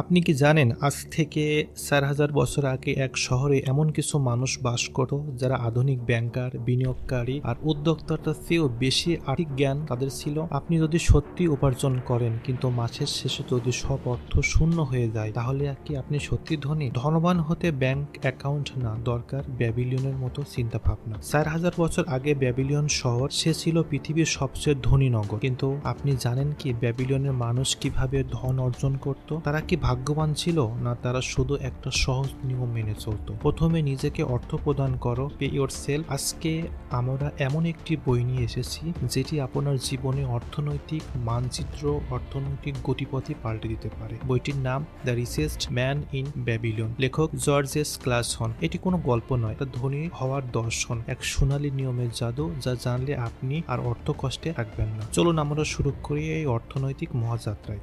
আপনি কি জানেন আজ থেকে চার হাজার বছর আগে এক শহরে এমন কিছু মানুষ বাস করত যারা আধুনিক ব্যাংকার, বিনিয়োগকারী আর উদ্যোক্তার চেয়েও বেশি আর্থিক জ্ঞান তাদের ছিল? আপনি যদি সত্যি উপার্জন করেন কিন্তু মাসের শেষে যদি সব অর্থ শূন্য হয়ে যায়, তাহলে কি আপনি সত্যি ধনী? ধনবান হতে ব্যাংক অ্যাকাউন্ট না, দরকার ব্যাবিলিয়নের মতো চিন্তা ভাবনা চার হাজার বছর আগে ব্যাবিলিয়ন শহর, সে ছিল পৃথিবীর সবচেয়ে ধনী নগর। কিন্তু আপনি জানেন কি ব্যাবিলিয়নের মানুষ কীভাবে ধন অর্জন করত? তারা কি ভাগ্যবান ছিল না তারা শুধু একটা সহজ নিয়ম মেনে চলতো। প্রথমে নিজেকে অর্থ প্রদান করো পে ইয়োর সেল আজকে আমরা এমন একটি বই নিয়ে এসেছি, যেটি আপনার জীবনে অর্থনৈতিক মানচিত্র, অর্থনৈতিক গতিপথে পাল্টে দিতে পারে। বইটির নাম the richest man in Babylon লেখক জর্জেস ক্লাসন এটি কোনো গল্প নয়, এটা ধনী হওয়ার দর্শন, এক সোনালী নিয়মের জাদু, যা জানলে আপনি আর অর্থ কষ্টে থাকবেন না। চলুন আমরা শুরু করি এই অর্থনৈতিক মহাযাত্রায়।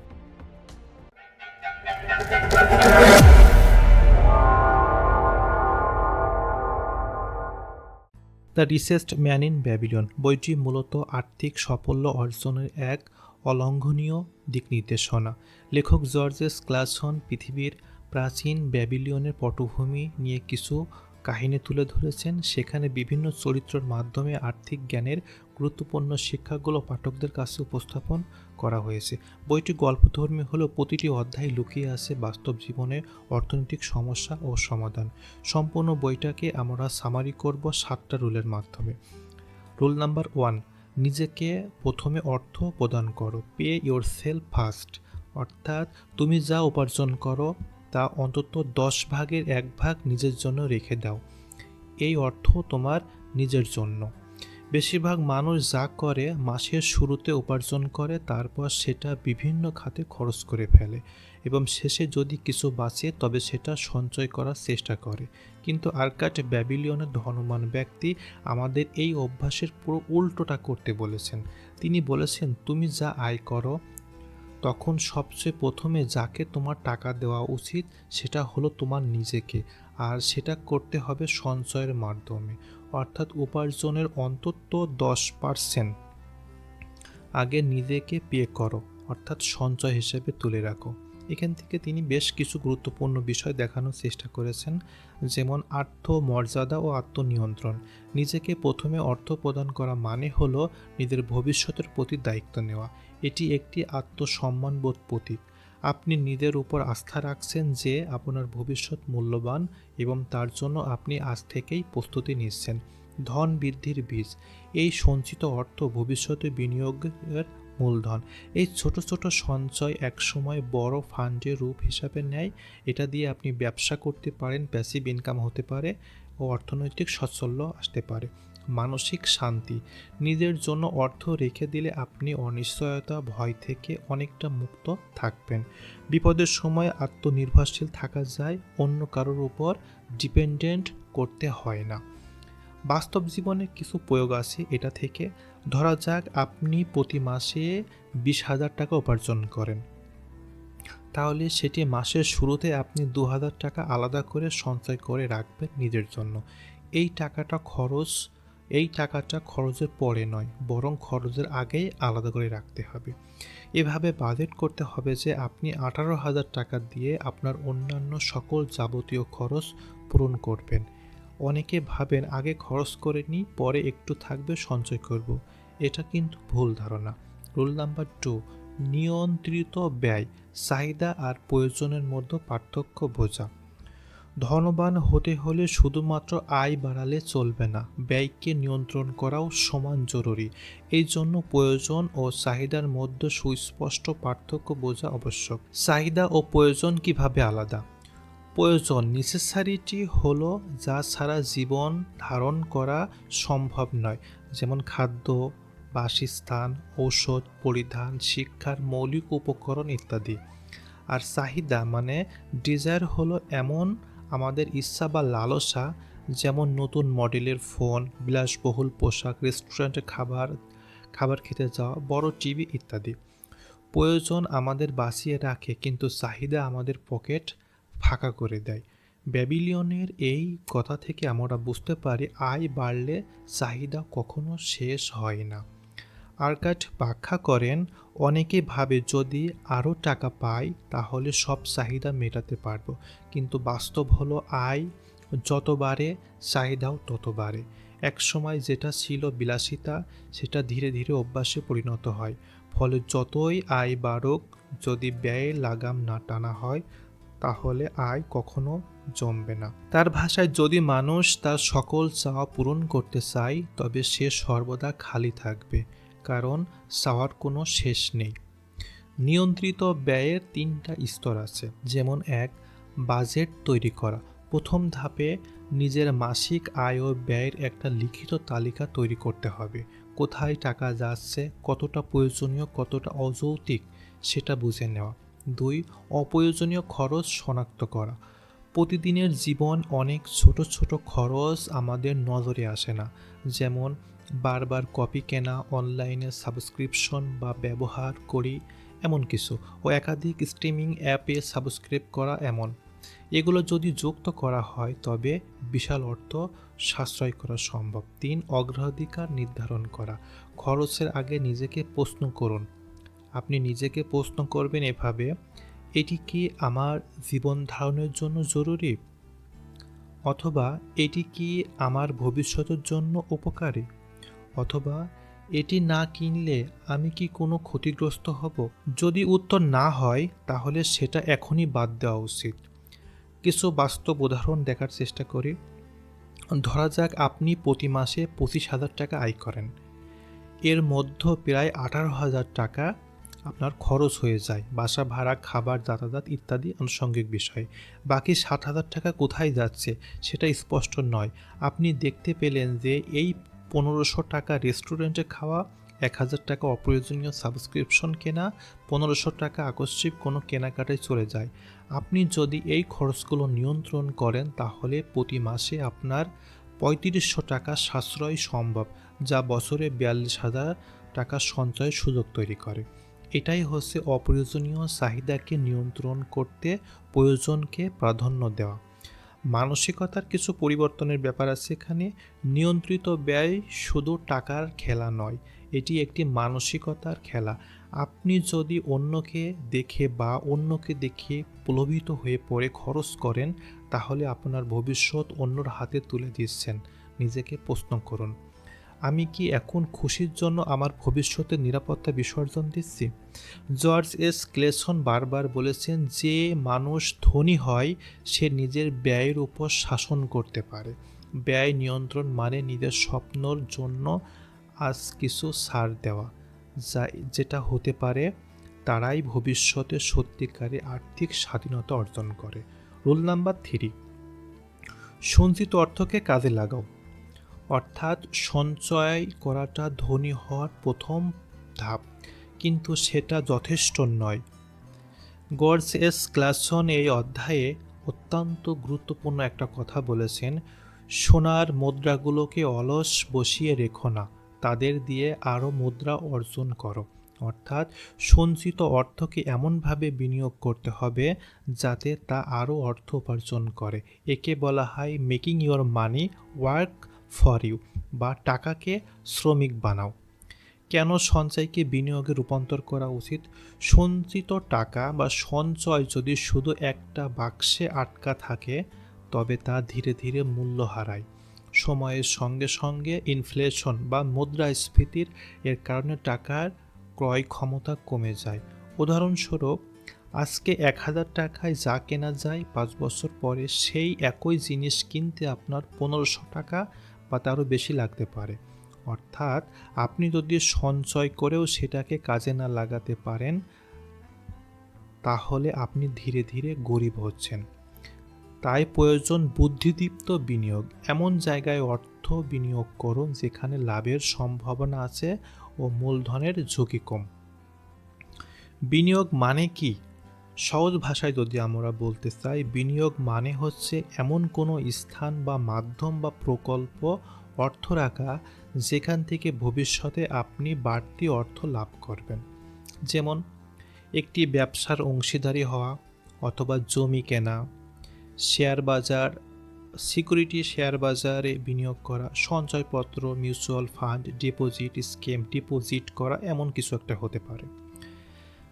The richest man in Babylon বইটি মূলত আর্থিক সাফল্য অর্জনের এক অলঙ্ঘনীয় দিক নির্দেশনা। লেখক জর্জেস ক্লাসন পৃথিবীর প্রাচীন ব্যাবিলিয়নের পটভূমি নিয়ে কিছু কাহিনী তুলে ধরেছেন। সেখানে বিভিন্ন চরিত্রের মাধ্যমে আর্থিক জ্ঞানের গুরুত্বপূর্ণ শিক্ষাগুলো পাঠকদের কাছে উপস্থাপন করা হয়েছে। বইটি গল্পধর্মী হলেও প্রতিটি অধ্যায় লুকিয়ে আছে বাস্তব জীবনের অর্থনৈতিক সমস্যা ও সমাধান। সম্পূর্ণ বইটাকে আমরা সামারি করব সাতটা রুলের মাধ্যমে। রুল নাম্বার ওয়ান, নিজেকে প্রথমে অর্থ প্রদান করো। Pay yourself first. অর্থাৎ তুমি যা উপার্জন করো তা অন্তত দশ ভাগের এক ভাগ নিজের জন্য রেখে দাও। এই অর্থ তোমার নিজের জন্য। বেশিরভাগ মানুষ যা করে, মাসের শুরুতে উপার্জন করে, তারপর সেটা বিভিন্ন খাতে খরচ করে ফেলে এবং শেষে যদি কিছু বাঁচে, তবে সেটা সঞ্চয় করার চেষ্টা করে। কিন্তু আরকাট ব্যাবিলিয়নের ধনমান ব্যক্তি আমাদের এই অভ্যাসের পুরো উল্টোটা করতে বলেছেন। তিনি বলেছেন, তুমি যা আয় করো, তখন সবচেয়ে প্রথমে যাকে তোমার টাকা দেওয়া উচিত, সেটা হলো তোমার নিজেকে। আর সেটা করতে হবে সঞ্চয়ের মাধ্যমে। অর্থাৎ উপার্জনের অন্তত দশ পার্সেন্ট আগে নিজেকে পে করো, অর্থাৎ সঞ্চয় হিসেবে তুলে রাখো। এখান থেকে তিনি বেশ কিছু গুরুত্বপূর্ণ বিষয় দেখানোর চেষ্টা করেছেন, যেমন আত্মমর্যাদা ও আত্মনিয়ন্ত্রণ। নিজেকে প্রথমে অর্থ প্রদান করা মানে হলো নিজের ভবিষ্যতের প্রতি দায়িত্ব নেওয়া। এটি একটি আত্মসম্মানবোধ প্রতীক। আপনি নিজের উপর আস্থা রাখছেন যে আপনার ভবিষ্যৎ মূল্যবান এবং তার জন্য আপনি আজ থেকেই প্রস্তুতি নিচ্ছেন। ধন বৃদ্ধির বীজ। এই সঞ্চিত অর্থ ভবিষ্যতে বিনিয়োগের মূলধন। এই ছোট ছোট সঞ্চয় একসময় বড় ফান্ডের রূপ হিসাবে নেয়। এটা দিয়ে আপনি ব্যবসা করতে পারেন প্যাসিভ ইনকাম হতে পারে ও অর্থনৈতিক সচ্ছল্য আসতে পারে। মানসিক শান্তি। নিজের জন্য অর্থ রেখে দিলে আপনি অনিশ্চয়তা, ভয় থেকে অনেকটা মুক্ত থাকবেন। বিপদের সময় আত্মনির্ভরশীল থাকা যায়, অন্য কারোর উপর ডিপেন্ডেন্ট করতে হয় না। বাস্তব জীবনে কিছু প্রয়োগ আছে, এটা থেকে ধরা যাক আপনি প্রতি মাসে বিশ হাজার টাকা উপার্জন করেন। তাহলে সেটি মাসের শুরুতে আপনি দু হাজার টাকা আলাদা করে সঞ্চয় করে রাখবেন নিজের জন্য। এই টাকাটা খরচ এই টাকাটা খরচের পরে নয়, বরং খরচের আগেই আলাদা করে রাখতে হবে। এভাবে বাজেট করতে হবে যে আপনি আঠারো হাজার টাকা দিয়ে আপনার অন্যান্য সকল যাবতীয় খরচ পূরণ করবেন। অনেকে ভাবেন, আগে খরচ করে নিই পরে একটু থাকবে, সঞ্চয় করব। এটা কিন্তু ভুল ধারণা। রুল নাম্বার টু, নিয়ন্ত্রিত ব্যয়, চাহিদা আর প্রয়োজনের মধ্যে পার্থক্য বোঝা। ধনবান হতে হলে শুধুমাত্র আয় বাড়ালে চলবে না, ব্যয়কে নিয়ন্ত্রণ করাও সমান জরুরি। এই জন্য প্রয়োজন ও চাহিদার মধ্যে সুস্পষ্ট পার্থক্য বোঝা আবশ্যক। চাহিদা ও প্রয়োজন কীভাবে আলাদা? প্রয়োজন নেসেসারিটি হলো যা ছাড়া জীবন ধারণ করা সম্ভব নয়, যেমন খাদ্য, বাসস্থান, ঔষধ, পরিধান, শিক্ষার মৌলিক উপকরণ ইত্যাদি। আর চাহিদা মানে ডিজায়ার হলো এমন আমাদের ইচ্ছা বা লালসা যেমন নতুন মডেলের ফোন, বিলাসবহুল পোশাক রেস্টুরেন্টে খাবার খাবার খেতে যাওয়া, বড় টিভি ইত্যাদি। প্রয়োজন আমাদের বাঁচিয়ে রাখে কিন্তু চাহিদা আমাদের পকেট ফাঁকা করে দেয়। ব্যাবিলিয়নের এই কথা থেকে আমরা বুঝতে পারি, আয় বাড়লে চাহিদা কখনো শেষ হয় না। আর্কাট ব্যাখ্যা করেন, অনেকে ভাবে যদি আরও টাকা পাই, তাহলে সব চাহিদা মেটাতে পারব। কিন্তু বাস্তব হলো আয় যত বাড়ে, চাহিদাও তত বাড়ে। এক সময় যেটা ছিল বিলাসিতা, সেটা ধীরে ধীরে অভ্যাসে পরিণত হয়। ফলে যতই আয় বাড়ুক, যদি ব্যয়ে লাগাম না টানা হয়, তাহলে আয় কখনো জমবে না। তার ভাষায় যদি মানুষ তার সকল চাওয়া পূরণ করতে চায়, তবে সে সর্বদা খালি থাকবে। কারণ চাওয়ার কোনো শেষ নেই। নিয়ন্ত্রিত ব্যয়ের তিনটা স্তর আছে, যেমন এক, বাজেট তৈরি করা। প্রথম ধাপে নিজের মাসিক আয় ও ব্যয়ের একটা লিখিত তালিকা তৈরি করতে হবে। কোথায় টাকা যাচ্ছে, কতটা প্রয়োজনীয়, কতটা অযৌক্তিক, সেটা বুঝে নেওয়া। দুই, অপ্রয়োজনীয় খরচ শনাক্ত করা। প্রতিদিনের জীবন অনেক ছোট ছোট খরচ আমাদের নজরে আসে না। যেমন বারবার কপি কেনা, অনলাইনে সাবস্ক্রিপশন বা ব্যবহার করি, এমন কিছু। ও একাধিক স্ট্রিমিং অ্যাপে সাবস্ক্রাইব করা এমন। এগুলো যদি যুক্ত করা হয়, তবে বিশাল অর্থ সাশ্রয় করা সম্ভব। তিন, অগ্রাধিকার নির্ধারণ করা। খরচের আগে নিজেকে প্রশ্ন করুন। আপনি নিজেকে প্রশ্ন করবেন এভাবে, এটি কি আমার জীবন ধারণের জন্য জরুরি? অথবা, এটি কি আমার ভবিষ্যতের জন্য উপকারী? অথবা এটি না কিনলে আমি কি কোনো ক্ষতিগ্রস্ত হব? যদি উত্তর না হয়, তাহলে সেটা এখনই বাদ দেওয়া উচিত। কিছু বাস্তব উদাহরণ দেখার চেষ্টা করি। ধরা যাক আপনি প্রতি মাসে পঁচিশ হাজার টাকা আয় করেন। এর মধ্য প্রায় আঠারো হাজার টাকা আপনার খরচ হয়ে যায়। বাসা ভাড়া, খাবার, যাতায়াত ইত্যাদি আনুষঙ্গিক বিষয়। বাকি ষাট হাজার টাকা কোথায় যাচ্ছে সেটা স্পষ্ট নয়। আপনি দেখতে পেলেন যে এই পনেরোশো টাকা রেস্টুরেন্টে খাওয়া, এক হাজার টাকা অপ্রয়োজনীয় সাবস্ক্রিপশন কেনা, পনেরোশো টাকা আকস্মিক কোনো কেনাকাটায় চলে যায়। আপনি যদি এই খরচগুলো নিয়ন্ত্রণ করেন, তাহলে প্রতি মাসে আপনার পঁয়ত্রিশশো টাকা সাশ্রয় সম্ভব, যা বছরে বিয়াল্লিশ হাজার টাকা সঞ্চয়ের সুযোগ তৈরি করে। এটাই হচ্ছে অপ্রয়োজনীয় চাহিদাকে নিয়ন্ত্রণ করতে প্রয়োজনকে প্রাধান্য দেওয়া। মানসিকতার কিছু পরিবর্তনের ব্যাপার আছে এখানে। নিয়ন্ত্রিত ব্যয় শুধু টাকার খেলা নয়, এটি একটি মানসিকতার খেলা। আপনি যদি অন্যকে দেখে বা অন্যকে দেখে প্রলোভিত হয়ে পড়ে, খরচ করেন, তাহলে আপনার ভবিষ্যৎ অন্যর হাতে তুলে দিচ্ছেন। নিজেকে প্রশ্ন করুন। আমি কি এখন খুশির জন্য আমার ভবিষ্যতের নিরাপত্তা বিসর্জন দিচ্ছি? জর্জ এস ক্লেসন বারবার বলেছেন যে মানুষ ধনী হয়, সে নিজের ব্যয়ের উপর শাসন করতে পারে। ব্যয় নিয়ন্ত্রণ মানে নিজের স্বপ্নর জন্য আজ কিছু ছাড় দেওয়া, যা যেটা হতে পারে তারাই ভবিষ্যতে সত্যিকারে আর্থিক স্বাধীনতা অর্জন করে। Rule number three. সঞ্চিত অর্থকে কাজে লাগাও। অর্থাৎ সঞ্চয় করাটা ধনী হওয়ার প্রথম ধাপ। কিন্তু সেটা যথেষ্ট নয়। গডস এস ক্লাসন এই অধ্যায়ে অত্যন্ত গুরুত্বপূর্ণ একটা কথা বলেছেন, সোনার মুদ্রাগুলোকে অলস বসিয়ে রেখো না, তাদের দিয়ে আরও মুদ্রা অর্জন করো। অর্থাৎ সঞ্চিত অর্থকে এমনভাবে বিনিয়োগ করতে হবে যাতে তা আরও অর্থ উপার্জন করে। একে বলা হয় making your money work for you বা টাকাকে শ্রমিক বানাও। কেন সঞ্চয়কে বিনিয়োগে রূপান্তর করা উচিত? সঞ্চিত টাকা বা সঞ্চয় যদি শুধু একটা বাক্সে আটকা থাকে, তবে তা ধীরে ধীরে মূল্য হারায়। সময়ের সঙ্গে সঙ্গে ইনফ্লেশন বা মুদ্রাস্ফীতির এর কারণে টাকার ক্রয় ক্ষমতা কমে যায়। উদাহরণস্বরূপ, আজকে এক হাজার টাকায় যা কেনা যায় পাঁচ বছর পরে সেই একই জিনিস কিনতে আপনার পনেরোশো টাকা বা তারও বেশি লাগতে পারে। অর্থাৎ আপনি যদি সঞ্চয় করেও সেটাকে কাজে না লাগাতে পারেন, তাহলে আপনি ধীরে ধীরে গরিব হচ্ছেন। তাই প্রয়োজন বুদ্ধিদীপ্ত বিনিয়োগ। এমন জায়গায় অর্থ বিনিয়োগ করুন যেখানে লাভের সম্ভাবনা আছে ও মূলধনের ঝুঁকি কম। বিনিয়োগ মানে কি? সহজ ভাষায় যদি আমরা বলতে চাই, বিনিয়োগ মানে হচ্ছে এমন কোনো স্থান বা মাধ্যম বা প্রকল্প, অর্থ রাখা, যেখান থেকে ভবিষ্যতে আপনি বাড়তি অর্থ লাভ করবেন। যেমন, একটি ব্যবসার অংশীদারি হওয়া অথবা জমি কেনা, শেয়ার বাজার, সিকিউরিটি শেয়ার বাজারে বিনিয়োগ করা, সঞ্চয়পত্র, mutual fund, deposit, scheme, deposit করা এমন কিছু একটা হতে পারে।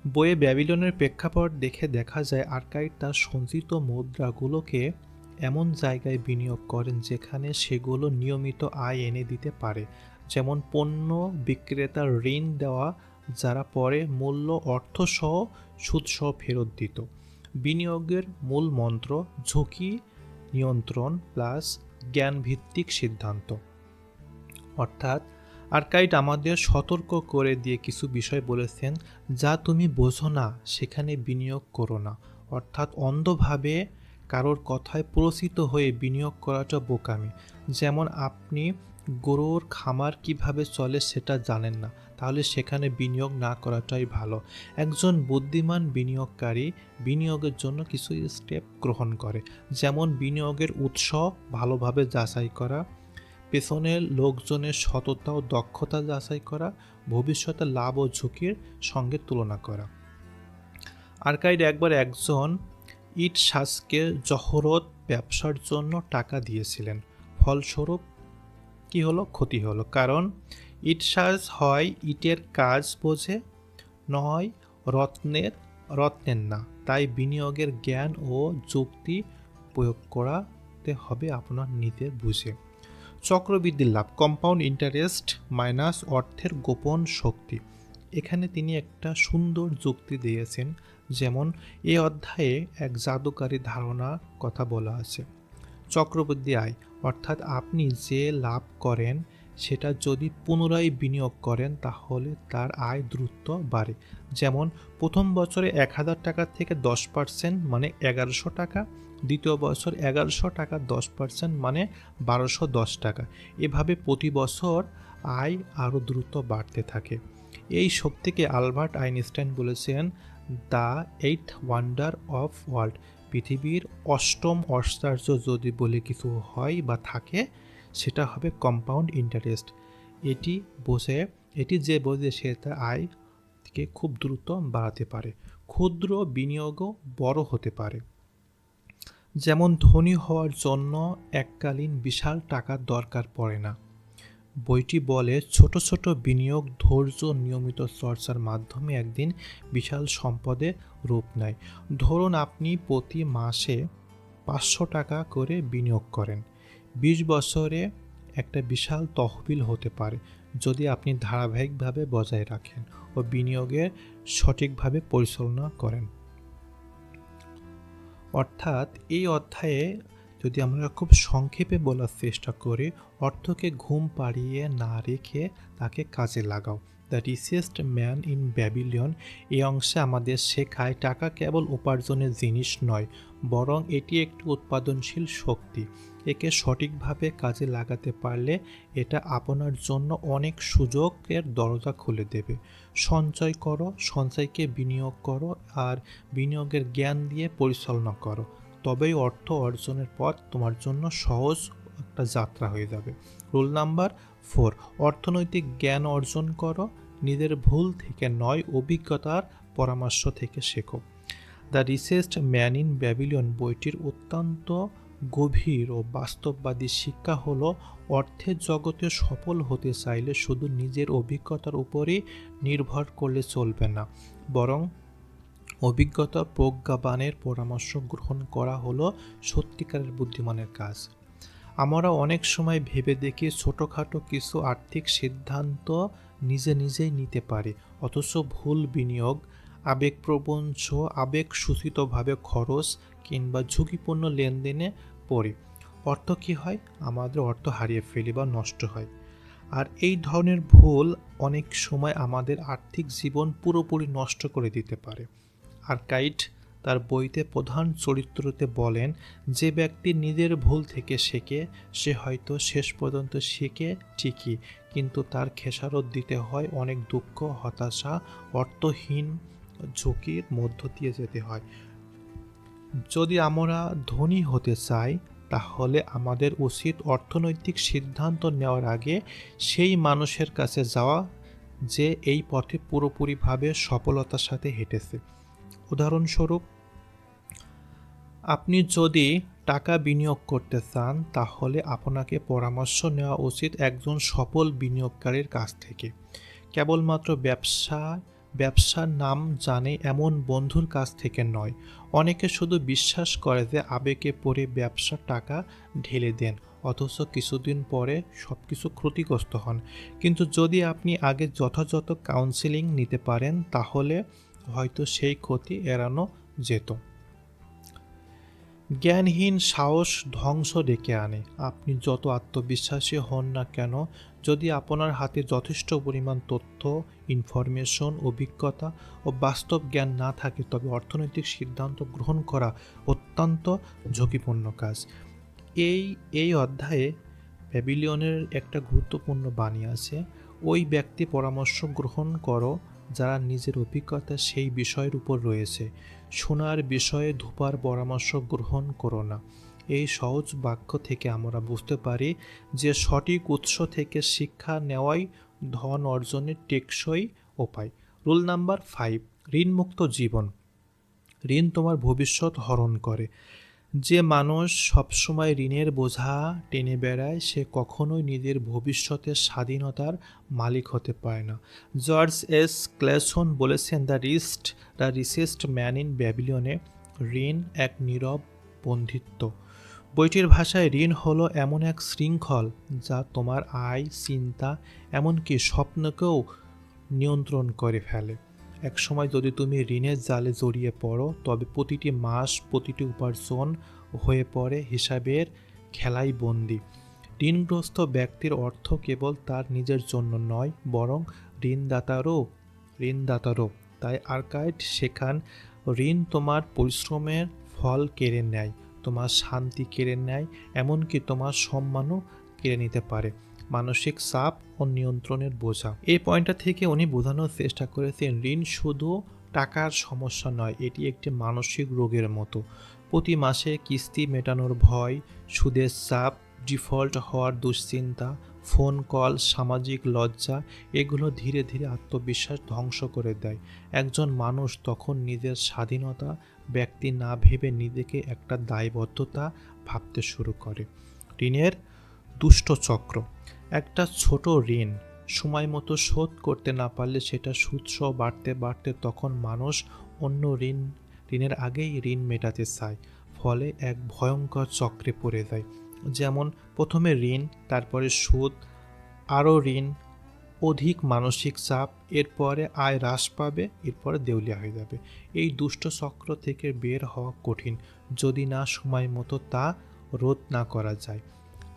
বইয়ে ব্যাবিলনের প্রেক্ষাপট দেখে দেখা যায় আর্কাইড তার সঞ্চিত মুদ্রাগুলোকে এমন জায়গায় বিনিয়োগ করেন যেখানে সেগুলো নিয়মিত আয় এনে দিতে পারে। যেমন পণ্য বিক্রেতার ঋণ দেওয়া, যারা পরে মূল্য অর্থসহ সুদসহ ফেরত দিত। বিনিয়োগের মূল মন্ত্র, ঝুঁকি নিয়ন্ত্রণ প্লাস জ্ঞানভিত্তিক সিদ্ধান্ত। অর্থাৎ আর্কাইড আমাদের সতর্ক করে দিয়ে কিছু বিষয় বলেছেন, যা তুমি বোঝো না, সেখানে বিনিয়োগ করো না। অর্থাৎ অন্ধভাবে কারোর কথায় প্রচিত হয়ে বিনিয়োগ করাটা বোকামি। যেমন আপনি গরুর খামার কীভাবে চলে সেটা জানেন না, তাহলে সেখানে বিনিয়োগ না করাটাই ভালো। একজন বুদ্ধিমান বিনিয়োগকারী বিনিয়োগের জন্য কিছু স্টেপ গ্রহণ করে, যেমন বিনিয়োগের উৎস ভালোভাবে যাচাই করা পেছনের লোকজনের সততা ও দক্ষতা যাচাই করা, ভবিষ্যতে লাভ ও ঝুঁকির সঙ্গে তুলনা করা। আর্কাইড একবার একজন ইট শ্বাসকে জহরত ব্যবসার জন্য টাকা দিয়েছিলেন। ফলস্বরূপ কি হলো? ক্ষতি হলো। কারণ ইট শ্বাস হয় ইটের কাজ বোঝে, নয় রত্নের রত্নের না। তাই বিনিয়োগের জ্ঞান ও যুক্তি প্রয়োগ করাতে হবে আপনার নিজের বুঝে। চক্রবৃদ্ধি লাভ কম্পাউন্ড ইন্টারেস্ট মাইনাস অর্থের গোপন শক্তি। এখানে তিনি একটা সুন্দর যুক্তি দিয়েছেন, যেমন এ অধ্যায়ে এক জাদুকারী ধারণা কথা বলা আছে। চক্রবৃদ্ধি আয়, অর্থাৎ আপনি যে লাভ করেন, সেটা যদি পুনরায় বিনিয়োগ করেন, তাহলে তার আয় দ্রুত বাড়ে। যেমন, প্রথম বছরে এক হাজার টাকা থেকে দশ পার্সেন্ট মানে এগারোশো টাকা দ্বিতীয় বছর এগারোশো টাকা, দশ পার্সেন্ট মানে বারোশো দশ টাকা। এভাবে প্রতি বছর আয় আরও দ্রুত বাড়তে থাকে। এই সব শক্তিকে আলবার্ট আইনস্টাইন বলেছেন, the eight wonder of world পৃথিবীর অষ্টম আশ্চর্য যদি বলে কিছু হয় বা থাকে, সেটা হবে কম্পাউন্ড ইন্টারেস্ট। এটি বোঝে, এটি যে বোঝে সে তার আয়কে খুব দ্রুত বাড়াতে পারে। ক্ষুদ্র বিনিয়োগও বড় হতে পারে। যেমন ধনী হওয়ার জন্য এককালীন বিশাল টাকার দরকার পড়ে না। বইটি বলে, ছোট ছোট বিনিয়োগ ধৈর্য নিয়মিত চর্চার মাধ্যমে একদিন বিশাল সম্পদে রূপ নেয়। ধরুন আপনি প্রতি মাসে পাঁচশো টাকা করে বিনিয়োগ করেন। বিশ বছরে একটা বিশাল তহবিল হতে পারে, যদি আপনি ধারাবাহিকভাবে বজায় রাখেন ও বিনিয়োগের সঠিকভাবে পরিচালনা করেন। অর্থাৎ এই অধ্যায়ে যদি আমরা খুব সংক্ষেপে বলার চেষ্টা করি, অর্থকে ঘুম পাড়িয়ে না রেখে তাকে কাজে লাগাও। The richest man in Babylon এই অংশে আমাদের শেখায় টাকা কেবল উপার্জনের জিনিস নয়, বরং এটি একটি উৎপাদনশীল শক্তি। একে সঠিকভাবে কাজে লাগাতে পারলে এটা আপনার জন্য অনেক সুযোগের দরজা খুলে দেবে। সঞ্চয় করো, সঞ্চয়কে বিনিয়োগ করো আর বিনিয়োগের জ্ঞান দিয়ে পরিচালনা করো। তবেই অর্থ অর্জনের পথ তোমার জন্য সহজ একটা যাত্রা হয়ে যাবে। রুল নাম্বার ফোর, অর্থনৈতিক জ্ঞান অর্জন করো, নিজের ভুল থেকে নয়, অভিজ্ঞতার পরামর্শ থেকে শেখো। The richest man in Babylon বইটির অত্যন্ত গভীর ও বাস্তববাদী শিক্ষা হলো অর্থের জগতে সফল হতে চাইলে শুধু নিজের অভিজ্ঞতার উপরেই নির্ভর করলে চলবে না। বরং অভিজ্ঞতা প্রজ্ঞাবানের পরামর্শ গ্রহণ করা হলো সত্যিকারের বুদ্ধিমানের কাজ। আমরা অনেক সময় ভেবে দেখি ছোটোখাটো কিছু আর্থিক সিদ্ধান্ত নিজে নিজেই নিতে পারি। অথচ ভুল বিনিয়োগ আবেগপ্রবঞ্চ আবেগ সূচিতভাবে খরচ কিংবা ঝুঁকিপূর্ণ লেনদেনে পড়ি। অর্থ কী হয়? আমাদের অর্থ হারিয়ে ফেলি বা নষ্ট হয়। আর এই ধরনের ভুল অনেক সময় আমাদের আর্থিক জীবন পুরোপুরি নষ্ট করে দিতে পারে। আর্কাইট তার বইতে প্রধান চরিত্রতে বলেন, যে ব্যক্তি নিজের ভুল থেকে শেখে, সে হয়তো শেষ পর্যন্ত শেখে ঠিকই, কিন্তু তার খেসারত দিতে হয় অনেক দুঃখ, হতাশা, অর্থহীন ঝুঁকির মধ্য দিয়ে যেতে হয়। যদি আমরা ধনী হতে চাই, তাহলে আমাদের উচিত অর্থনৈতিক সিদ্ধান্ত নেওয়ার আগে সেই মানুষের কাছে যাওয়া, যে এই পথে পুরোপুরিভাবে সফলতার সাথে হেঁটেছে। উদাহরণস্বরূপ, আপনি যদি টাকা বিনিয়োগ করতে চান, তাহলে আপনাকে পরামর্শ নেওয়া উচিত একজন সফল বিনিয়োগকারীর কাছ থেকে। কেবলমাত্র ব্যবসা, ব্যবসার নাম জানে এমন বন্ধুর কাছ থেকে নয়। অনেকে শুধু বিশ্বাস করে যে আবেগে পড়ে ব্যবসার টাকা ঢেলে দেন, অথচ কিছুদিন পরে সব কিছু ক্ষতিগ্রস্ত হন। কিন্তু যদি আপনি আগে যথাযথ কাউন্সিলিং নিতে পারেন, তাহলে হয়তো সেই ক্ষতি এড়ানো যেত। জ্ঞানহীন সাহস ধ্বংস ডেকে আনে। আপনি যত আত্মবিশ্বাসী হন না কেন, যদি আপনার হাতে যথেষ্ট পরিমাণ তথ্য, ইনফরমেশন, অভিজ্ঞতা ও বাস্তব জ্ঞান না থাকে, তবে অর্থনৈতিক সিদ্ধান্ত গ্রহণ করা অত্যন্ত ঝুঁকিপূর্ণ কাজ। এই এই অধ্যায়ে প্যাভিলিয়নের একটা গুরুত্বপূর্ণ বাণী আছে, ওই ব্যক্তি পরামর্শ গ্রহণ করো যারা নিজের অভিজ্ঞতা সেই বিষয়ের উপর রয়েছে। শোনার বিষয়ে ধূপার পরামর্শ গ্রহণ করো না। এই সহজ বাক্য থেকে আমরা বুঝতে পারি যে সঠিক উৎস থেকে শিক্ষা নেওয়াই ধন অর্জনের টেকসই উপায়। রুল নাম্বার ফাইভ, ঋণমুক্ত জীবন। ঋণ তোমার ভবিষ্যৎ হরণ করে। যে মানুষ সবসময় ঋণের বোঝা টেনে বেড়ায়, সে কখনোই নিজের ভবিষ্যতের স্বাধীনতার মালিক হতে পারে না। জর্জ এস ক্লেসন বলেছেন, the wrist, the richest man in ব্যাবিলিয়নে ঋণ এক নীরব বন্ধিত্ব। বইটির ভাষায় ঋণ হলো এমন এক শৃঙ্খল যা তোমার আয়, চিন্তা, এমনকি স্বপ্নকেও নিয়ন্ত্রণ করে ফেলে। এক সময় যদি তুমি ঋণের জালে জড়িয়ে পড়ো, তবে প্রতিটি মাস প্রতিটি উপার্জন হয়ে পড়ে হিসাবের খেলাই বন্দি। ঋণগ্রস্ত ব্যক্তির অর্থ কেবল তার নিজের জন্য নয়, বরং ঋণদাতারও ঋণদাতারও। তাই আর্কাইড সেখান ঋণ তোমার পরিশ্রমের ফল কেড়ে নেয়, তোমার শান্তি কেড়ে নেয়, এমনকি তোমার সম্মানও কেড়ে নিতে পারে। মানসিক চাপ ও নিয়ন্ত্রণের বোঝা। এই পয়েন্টটা থেকে উনি বোঝানোর চেষ্টা করেছেন, ঋণ শুধু টাকার সমস্যা নয়, এটি একটি মানসিক রোগের মতো। প্রতি মাসে কিস্তি মেটানোর ভয়, সুদের চাপ, ডিফল্ট হওয়ার দুশ্চিন্তা, ফোন কল, সামাজিক লজ্জা, এগুলো ধীরে ধীরে আত্মবিশ্বাস ধ্বংস করে দেয়। একজন মানুষ তখন নিজের স্বাধীনতা ব্যক্তি না ভেবে নিজেকে একটা দায়বদ্ধতা ভাবতে শুরু করে। ঋণের দুষ্ট চক্র। একটা ছোট ঋণ সময় মতো শোধ করতে না পারলে সেটা সুদসহ বাড়তে বাড়তে তখন মানুষ অন্য ঋণ, ঋণের আগেই ঋণ মেটাতে চায়, ফলে এক ভয়ঙ্কর চক্রে পড়ে যায়। যেমন প্রথমে ঋণ, তারপরে সুদ, আরও ঋণ, অধিক মানসিক চাপ, এরপরে আয় হ্রাস পাবে, এরপরে দেউলিয়া হয়ে যাবে। এই দুষ্ট চক্র থেকে বের হওয়া কঠিন, যদি না সময় মতো তা রোধ না করা যায়।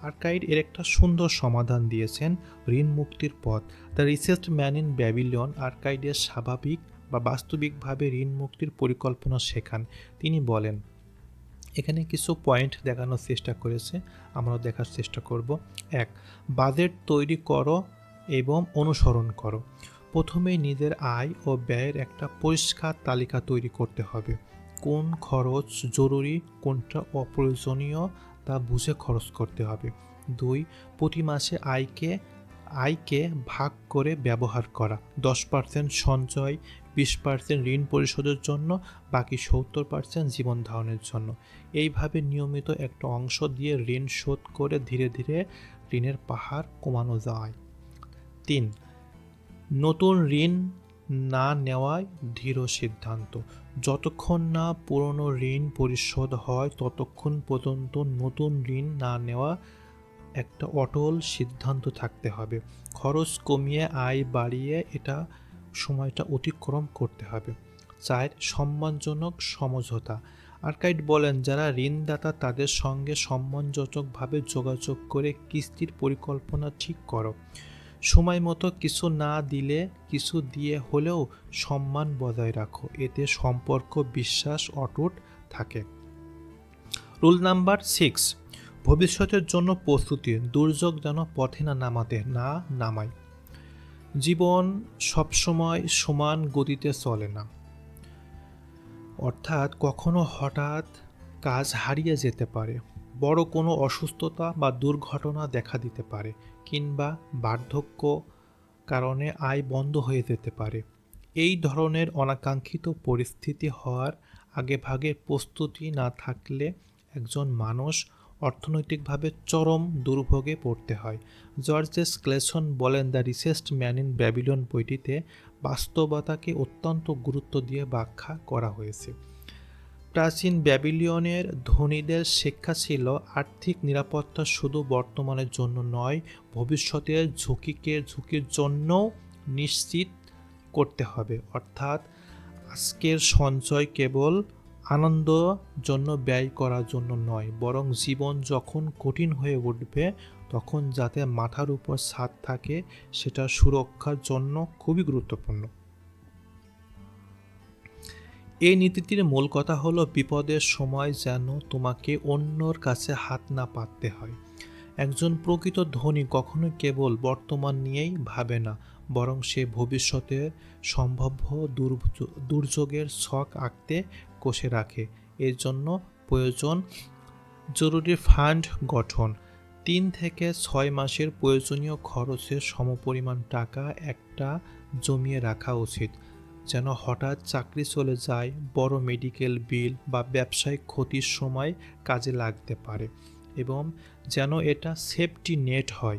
আর্কাইড এর একটা সুন্দর সমাধান দিয়েছেন ঋণ মুক্তির পথ। The richest man in Babylon আর্কাইডের স্বাভাবিক বা বাস্তবিকভাবে ঋণ মুক্তির পরিকল্পনা শেখান। তিনি বলেন, এখানে কিছু পয়েন্ট দেখানোর চেষ্টা করেছে, আমরাও দেখার চেষ্টা করব। এক, বাজেট তৈরি করো এবং অনুসরণ করো। প্রথমেই নিজের আয় ও ব্যয়ের একটা পরিষ্কার তালিকা তৈরি করতে হবে। কোন খরচ জরুরি, কোনটা অপ্রয়োজনীয় তা বুঝে খরচ করতে হবে। দুই, প্রতি মাসে আয়কে আয়কে ভাগ করে ব্যবহার করা। দশ পার্সেন্ট সঞ্চয়, বিশ পার্সেন্ট ঋণ পরিশোধের জন্য, বাকি সত্তর পার্সেন্ট জীবন ধারণের জন্য। এইভাবে নিয়মিত একটা অংশ দিয়ে ঋণ শোধ করে ধীরে ধীরে ঋণের পাহাড় কমানো যায়। তিন, নতুন ঋণ না নেওয়ায় দৃঢ় সিদ্ধান্ত। যতক্ষণ না পুরনো ঋণ পরিশোধ হয়, ততক্ষণ পর্যন্ত নতুন ঋণ না নেওয়া একটা অটল সিদ্ধান্ত থাকতে হবে। খরচ কমিয়ে, আয় বাড়িয়ে এটা সময়টা অতিক্রম করতে হবে। চার, সম্মানজনক সমঝোতা। আর্কাইড বলেন, যারা ঋণদাতা, তাদের সঙ্গে সম্মানজনকভাবে যোগাযোগ করে কিস্তির পরিকল্পনা ঠিক করো। সময় মতো কিছু না দিলে কিছু দিয়ে হলেও সম্মান বজায় রাখো। এতে সম্পর্ক, বিশ্বাস অটুট থাকে। রুল নাম্বার সিক্স, ভবিষ্যতের জন্য প্রস্তুতি। দুর্যোগ যেন পথে না নামাতে, না নামায়। জীবন সবসময় সমান গতিতে চলে না। অর্থাৎ কখনো হঠাৎ কাজ হারিয়ে যেতে পারে। বড় কোনো অসুস্থতা বা দুর্ঘটনা দেখা দিতে পারে। কিংবা বার্ধক্য কারণে আয় বন্ধ হয়ে যেতে পারে। এই ধরনের অনাকাঙ্ক্ষিত পরিস্থিতি হওয়ার আগেভাগে প্রস্তুতি না থাকলে একজন মানুষ অর্থনৈতিকভাবে চরম দুর্ভোগে পড়তে হয়। জর্জেস ক্লেসন বলেন, the richest man in Babylon বইটিতে বাস্তবতাকে অত্যন্ত গুরুত্ব দিয়ে ব্যাখ্যা করা হয়েছে। প্রাচীন ব্যাবিলিয়নের ধনীদের শিক্ষা ছিল আর্থিক নিরাপত্তা শুধু বর্তমানের জন্য নয়, ভবিষ্যতের ঝুঁকিকে ঝুঁকির জন্যও নিশ্চিত করতে হবে। অর্থাৎ আজকের সঞ্চয় কেবল আনন্দ জন্য ব্যয় করার জন্য নয়, বরং জীবন যখন কঠিন হয়ে উঠবে, তখন যাতে মাথার উপর ছাদ থাকে, সেটা সুরক্ষার জন্য খুবই গুরুত্বপূর্ণ। এই নীতিটির মূল কথা হলো বিপদের সময় যেন তোমাকে অন্যর কাছে হাত না পাততে হয়। একজন প্রকৃত ধনী কখনো কেবল বর্তমান নিয়েই ভাবে না, বরং সে ভবিষ্যতে সম্ভাব্য দুর্যোগের ছক আঁকতে কষে রাখে। এর জন্য প্রয়োজন জরুরি ফান্ড গঠন। তিন থেকে ছয় মাসের প্রয়োজনীয় খরচের সমপরিমাণ টাকা একটা জমিয়ে রাখা উচিত। যেন হঠাৎ চাকরি চলে যায়, বড় মেডিকেল বিল বা ব্যবসায়িক ক্ষতির সময় কাজে লাগতে পারে এবং যেন এটা সেফটি নেট হয়,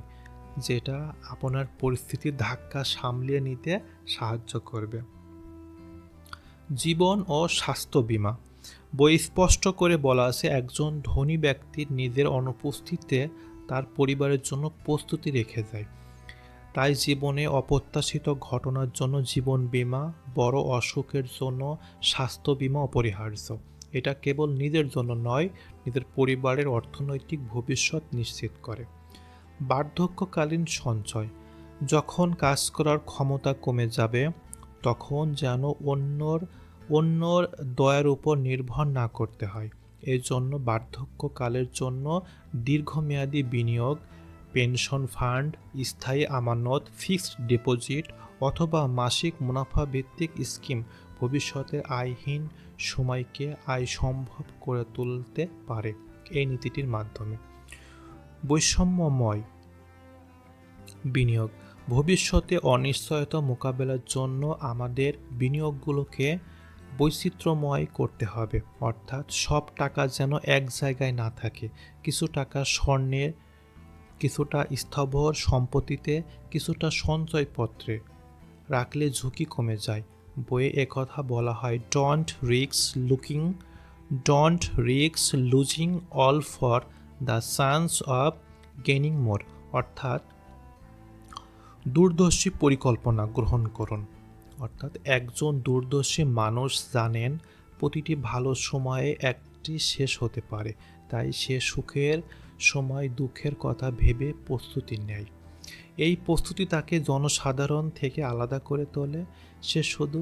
যেটা আপনার পরিস্থিতির ধাক্কা সামলিয়ে নিতে সাহায্য করবে। জীবন ও স্বাস্থ্য বিমা। বই স্পষ্ট করে বলা আছে, একজন ধনী ব্যক্তির নিজের অনুপস্থিতিতে তার পরিবারের জন্য প্রস্তুতি রেখে যায়। তাই জীবনে অপ্রত্যাশিত ঘটনার জন্য জীবন বিমা, বড় অসুখের জন্য স্বাস্থ্য বিমা অপরিহার্য। এটা কেবল নিজের জন্য নয়, নিজের পরিবারের অর্থনৈতিক ভবিষ্যৎ নিশ্চিত করে। বার্ধক্যকালীন সঞ্চয়। যখন কাজ করার ক্ষমতা কমে যাবে, তখন যেন অন্যর অন্যর দয়ার উপর নির্ভর না করতে হয়। এর জন্য বার্ধক্যকালের জন্য দীর্ঘমেয়াদী বিনিয়োগ পেনশন ফান্ড, স্থায়ী আমানত, ফিক্সড ডিপোজিট অথবা মাসিক মুনাফা ভিত্তিক স্কিম ভবিষ্যতে আয়হীন সময়কে আয় সম্ভব করে তুলতে পারে এই নীতিটির মাধ্যমে। বৈষম্যময় বিনিয়োগ। ভবিষ্যতে অনিশ্চয়তা মোকাবেলার জন্য আমাদের বিনিয়োগগুলোকে বৈচিত্র্যময় করতে হবে, অর্থাৎ সব টাকা যেন এক জায়গায় না থাকে। কিছু টাকা স্বর্ণের কিছুটা স্থাবর সম্পত্তিতে, কিছুটা সঞ্চয়পত্রে। রাখলে ঝুঁকি কমে যায়। বইয়ে একথা বলা হয় don't risks looking don't risks losing all for the chance of gaining more অর্থাৎ দূরদর্শী পরিকল্পনা গ্রহণ করুন। অর্থাৎ, একজন দূরদর্শী মানুষ জানেন প্রতিটি ভালো সময়ে একটি শেষ হতে পারে। তাই সে সুখের সময় দুঃখের কথা ভেবে প্রস্তুতি নেয়। এই প্রস্তুতি তাকে জনসাধারণ থেকে আলাদা করে তোলে। সে শুধু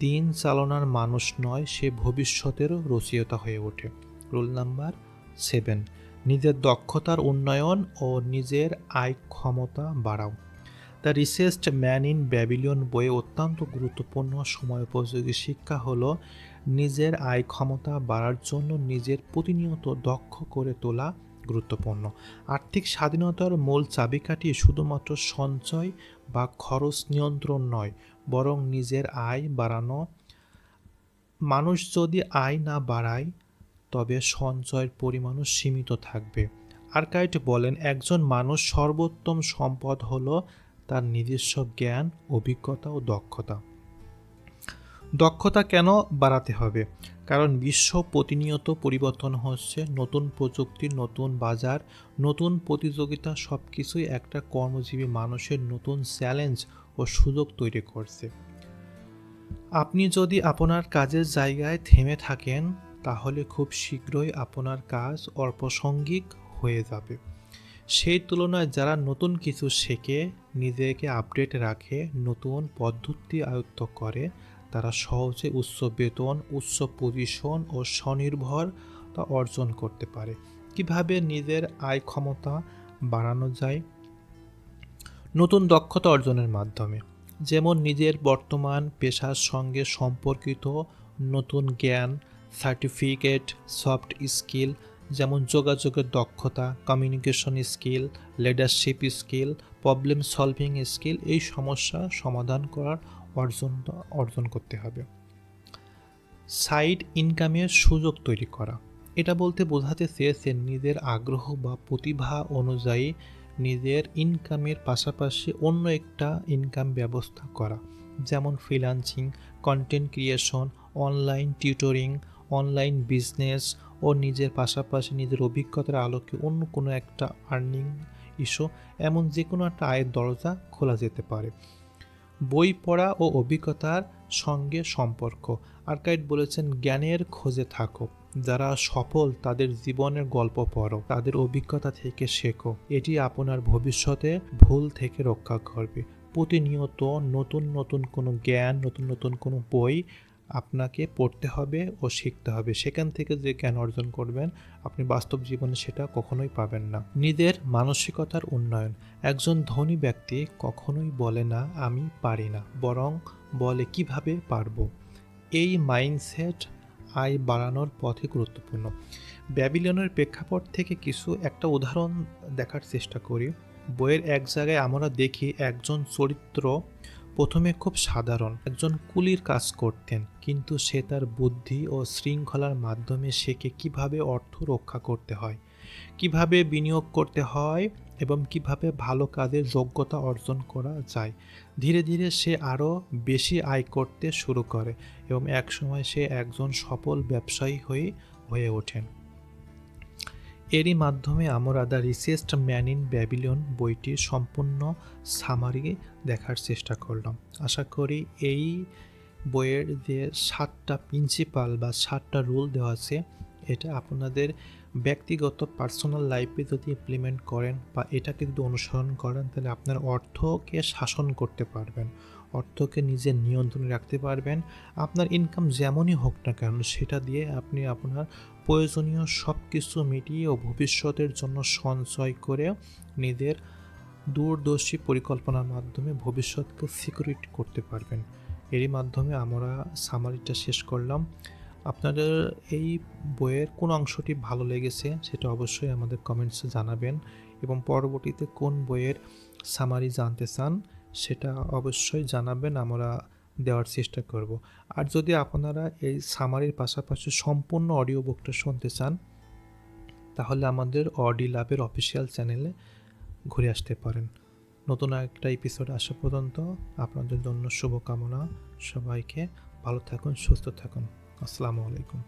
দিন চালনার মানুষ নয়, সে ভবিষ্যতেরও রচয়িতা হয়ে ওঠে। রুল নাম্বার সেভেন, নিজের দক্ষতার উন্নয়ন ও নিজের আয় ক্ষমতা বাড়াও। The richest man in Babylon বইয়ে অত্যন্ত গুরুত্বপূর্ণ সময় উপযোগী শিক্ষা হল নিজের আয় ক্ষমতা বাড়ার জন্য নিজের প্রতিনিয়ত দক্ষ করে তোলা গুরুত্বপূর্ণ। আর্থিক স্বাধীনতার মূল চাবিকাঠি শুধুমাত্র সঞ্চয় বা খরচ নিয়ন্ত্রণ নয়, বরং নিজের আয় বাড়ানো। মানুষ যদি আয় না বাড়ায়, তবে সঞ্চয়ের পরিমাণও সীমিত থাকবে। আর্কাইট বলেন, একজন মানুষ সর্বোত্তম সম্পদ হলো তার নিজস্ব জ্ঞান, অভিজ্ঞতা ও দক্ষতা। দক্ষতা কেন বাড়াতে হবে? কারণ বিশ্ব প্রতিনিয়ত পরিবর্তন হচ্ছে, নতুন প্রযুক্তি, নতুন বাজার, নতুন প্রতিযোগিতা সব কিছুই একটা কর্মজীবী মানুষের নতুন চ্যালেঞ্জ ও সুযোগ তৈরি করছে। আপনি যদি আপনার কাজের জায়গায় থেমে থাকেন, তাহলে খুব শীঘ্রই আপনার কাজ অল্পসঙ্গিক হয়ে যাবে। সেই তুলনায় যারা নতুন কিছু শেখে, নিজেকে আপডেট রাখে, নতুন পদ্ধতি আয়ত্ত করে তারা সহজে উচ্চ বেতন, উচ্চ পজিশন ও স্বনির্ভরতা অর্জন করতে পারে। কীভাবে নিজের আয় ক্ষমতা বাড়ানো যায়? নতুন দক্ষতা অর্জনের মাধ্যমে। যেমন নিজের বর্তমান পেশার সঙ্গে সম্পর্কিত নতুন জ্ঞান সার্টিফিকেট সফট স্কিল যেমন যোগাযোগের দক্ষতা communication skill leadership skill problem solving skill এই সমস্যা সমাধান করার অর্জন অর্জন করতে হবে। সাইড ইনকামের সুযোগ তৈরি করা। এটা বলতে বোঝাতে চেয়েছেন নিজের আগ্রহ বা প্রতিভা অনুযায়ী নিজের ইনকামের পাশাপাশি অন্য একটা ইনকাম ব্যবস্থা করা। যেমন freelancing content creation, online tutoring, online business ও নিজের পাশাপাশি নিজের অভিজ্ঞতার আলোকে অন্য কোনো একটা আর্নিং ইস্যু, এমন যে কোনো একটা আয়ের দরজা খোলা যেতে পারে। বই পড়া ও অভিজ্ঞতার সঙ্গে সম্পর্ক। আর্কাইড বলেছেন, জ্ঞানের খোঁজে থাকো। যারা সফল, তাদের জীবনের গল্প পড়ো। তাদের অভিজ্ঞতা থেকে শেখো। এটি আপনার ভবিষ্যতে ভুল থেকে রক্ষা করবে। প্রতিনিয়ত নতুন নতুন কোনো জ্ঞান, নতুন নতুন কোনো বই আপনাকে পড়তে হবে ও শিখতে হবে। সেখান থেকে যে জ্ঞান অর্জন করবেন, আপনি বাস্তব জীবনে সেটা কখনোই পাবেন না। নিজের মানসিকতার উন্নয়ন। একজন ধনী ব্যক্তি কখনোই বলে না, আমি পারি না। বরং বলে, কীভাবে পারব? এই মাইন্ডসেট আয় বাড়ানোর পথে গুরুত্বপূর্ণ। ব্যাবিলনের প্রেক্ষাপট থেকে কিছু একটা উদাহরণ দেখার চেষ্টা করি। বইয়ের এক জায়গায় আমরা দেখি, একজন চরিত্র প্রথমে খুব সাধারণ একজন কুলির কাজ করতেন, কিন্তু সে তার বুদ্ধি ও শৃঙ্খলার মাধ্যমে শেখে কীভাবে অর্থ রক্ষা করতে হয়, কীভাবে বিনিয়োগ করতে হয় এবং কীভাবে ভালো কাজের যোগ্যতা অর্জন করা যায়। ধীরে ধীরে সে আরও বেশি আয় করতে শুরু করে এবং একসময় সে একজন সফল ব্যবসায়ী হয়ে হয়ে ওঠেন। এরই মাধ্যমে আমরা the richest man in Babylon বইটির সম্পূর্ণ সামারি দেখার চেষ্টা করলাম। আশা করি এই বইয়ের যে সাতটা প্রিন্সিপাল বা সাতটা রুল দেওয়া আছে, এটা আপনাদের ব্যক্তিগত পার্সোনাল লাইফে যদি ইমপ্লিমেন্ট করেন বা এটাকে যদি অনুসরণ করেন, তাহলে আপনার অর্থকে শাসন করতে পারবেন, অর্থকে নিজের নিয়ন্ত্রণে রাখতে পারবেন। আপনার ইনকাম যেমনই হোক না কেন, সেটা দিয়ে আপনি আপনার প্রয়োজনীয় সব কিছু মিটিয়ে ও ভবিষ্যতের জন্য সঞ্চয় করে নিজের দূরদর্শী পরিকল্পনার মাধ্যমে ভবিষ্যৎকে সিকিউরিটি করতে পারবেন। এরই মাধ্যমে আমরা সামারিটা শেষ করলাম। আপনাদের এই বইয়ের কোন অংশটি ভালো লেগেছে সেটা অবশ্যই আমাদের কমেন্টসে জানাবেন এবং পরবর্তীতে কোন বইয়ের সামারি জানতে চান সেটা অবশ্যই জানাবেন। আমরা দেওয়ার চেষ্টা করব। আর যদি আপনারা এই সামারির পাশাপাশি সম্পূর্ণ অডিও বুকটা শুনতে চান, তাহলে আমাদের অডি লাভের অফিসিয়াল চ্যানেলে ঘুরে আসতে পারেন। নতুন একটা এপিসোড আসা পর্যন্ত আপনাদের জন্য শুভকামনা। সবাইকে ভালো থাকুন, সুস্থ থাকুন। আসসালামু আলাইকুম।